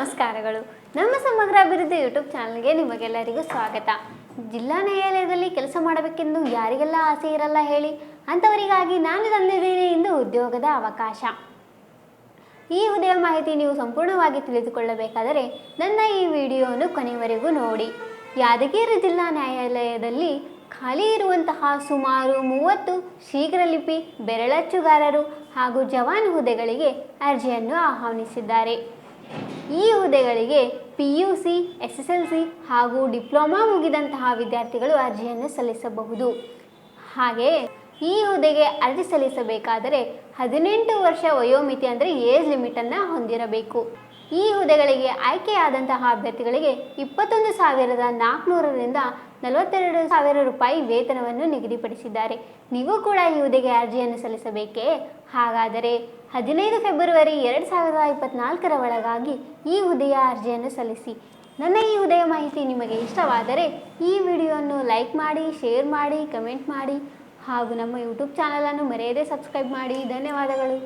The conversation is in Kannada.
ನಮಸ್ಕಾರಗಳು. ನಮ್ಮ ಸಮಗ್ರ ಅಭಿವೃದ್ಧಿ ಯೂಟ್ಯೂಬ್ ಚಾನಲ್ಗೆ ನಿಮಗೆಲ್ಲರಿಗೂ ಸ್ವಾಗತ. ಜಿಲ್ಲಾ ನ್ಯಾಯಾಲಯದಲ್ಲಿ ಕೆಲಸ ಮಾಡಬೇಕೆಂದು ಯಾರಿಗೆಲ್ಲ ಆಸೆ ಇರಲ್ಲ ಹೇಳಿ, ಅಂಥವರಿಗಾಗಿ ನಾನು ತಂದಿದ್ದೇನೆ ಎಂದು ಉದ್ಯೋಗದ ಅವಕಾಶ. ಈ ಉದಯ ಮಾಹಿತಿ ನೀವು ಸಂಪೂರ್ಣವಾಗಿ ತಿಳಿದುಕೊಳ್ಳಬೇಕಾದರೆ ನನ್ನ ಈ ವಿಡಿಯೋವನ್ನು ಕೊನೆಯವರೆಗೂ ನೋಡಿ. ಯಾದಗಿರಿ ಜಿಲ್ಲಾ ನ್ಯಾಯಾಲಯದಲ್ಲಿ ಖಾಲಿ ಇರುವಂತಹ ಸುಮಾರು ಮೂವತ್ತು ಶೀಘ್ರಲಿಪಿ ಬೆರಳಚ್ಚುಗಾರರು ಹಾಗೂ ಜವಾನ್ ಹುದ್ದೆಗಳಿಗೆ ಅರ್ಜಿಯನ್ನು ಆಹ್ವಾನಿಸಿದ್ದಾರೆ. ಈ ಹುದ್ದೆಗಳಿಗೆ P U C S S L C ಹಾಗೂ ಡಿಪ್ಲೊಮಾ ಮುಗಿದಂತಹ ವಿದ್ಯಾರ್ಥಿಗಳು ಅರ್ಜಿಯನ್ನು ಸಲ್ಲಿಸಬಹುದು. ಹಾಗೆಯೇ ಈ ಹುದ್ದೆಗೆ ಅರ್ಜಿ ಸಲ್ಲಿಸಬೇಕಾದರೆ ಹದಿನೆಂಟು ವರ್ಷ ವಯೋಮಿತಿ ಅಂದರೆ ಏಜ್ ಲಿಮಿಟನ್ನು ಹೊಂದಿರಬೇಕು. ಈ ಹುದ್ದೆಗಳಿಗೆ ಆಯ್ಕೆಯಾದಂತಹ ಅಭ್ಯರ್ಥಿಗಳಿಗೆ ಇಪ್ಪತ್ತೊಂದು ಸಾವಿರದ ನಾಲ್ಕುನೂರರಿಂದ ನಲವತ್ತೆರಡು ಸಾವಿರ ರೂಪಾಯಿ ವೇತನವನ್ನು ನಿಗದಿಪಡಿಸಿದ್ದಾರೆ. ನೀವು ಕೂಡ ಈ ಹುದ್ದೆಗೆ ಅರ್ಜಿಯನ್ನು ಸಲ್ಲಿಸಬೇಕೇ? ಹಾಗಾದರೆ ಹದಿನೈದು ಫೆಬ್ರವರಿ ಎರಡು ಸಾವಿರದ ಇಪ್ಪತ್ನಾಲ್ಕರ ಒಳಗಾಗಿ ಈ ಹುದ್ದೆಯ ಅರ್ಜಿಯನ್ನು ಸಲ್ಲಿಸಿ. ನನ್ನ ಈ ಹುದ್ದೆಯ ಮಾಹಿತಿ ನಿಮಗೆ ಇಷ್ಟವಾದರೆ ಈ ವಿಡಿಯೋವನ್ನು ಲೈಕ್ ಮಾಡಿ, ಶೇರ್ ಮಾಡಿ, ಕಮೆಂಟ್ ಮಾಡಿ ಹಾಗೂ ನಮ್ಮ ಯೂಟ್ಯೂಬ್ ಚಾನಲನ್ನು ಮರೆಯದೇ ಸಬ್ಸ್ಕ್ರೈಬ್ ಮಾಡಿ. ಧನ್ಯವಾದಗಳು.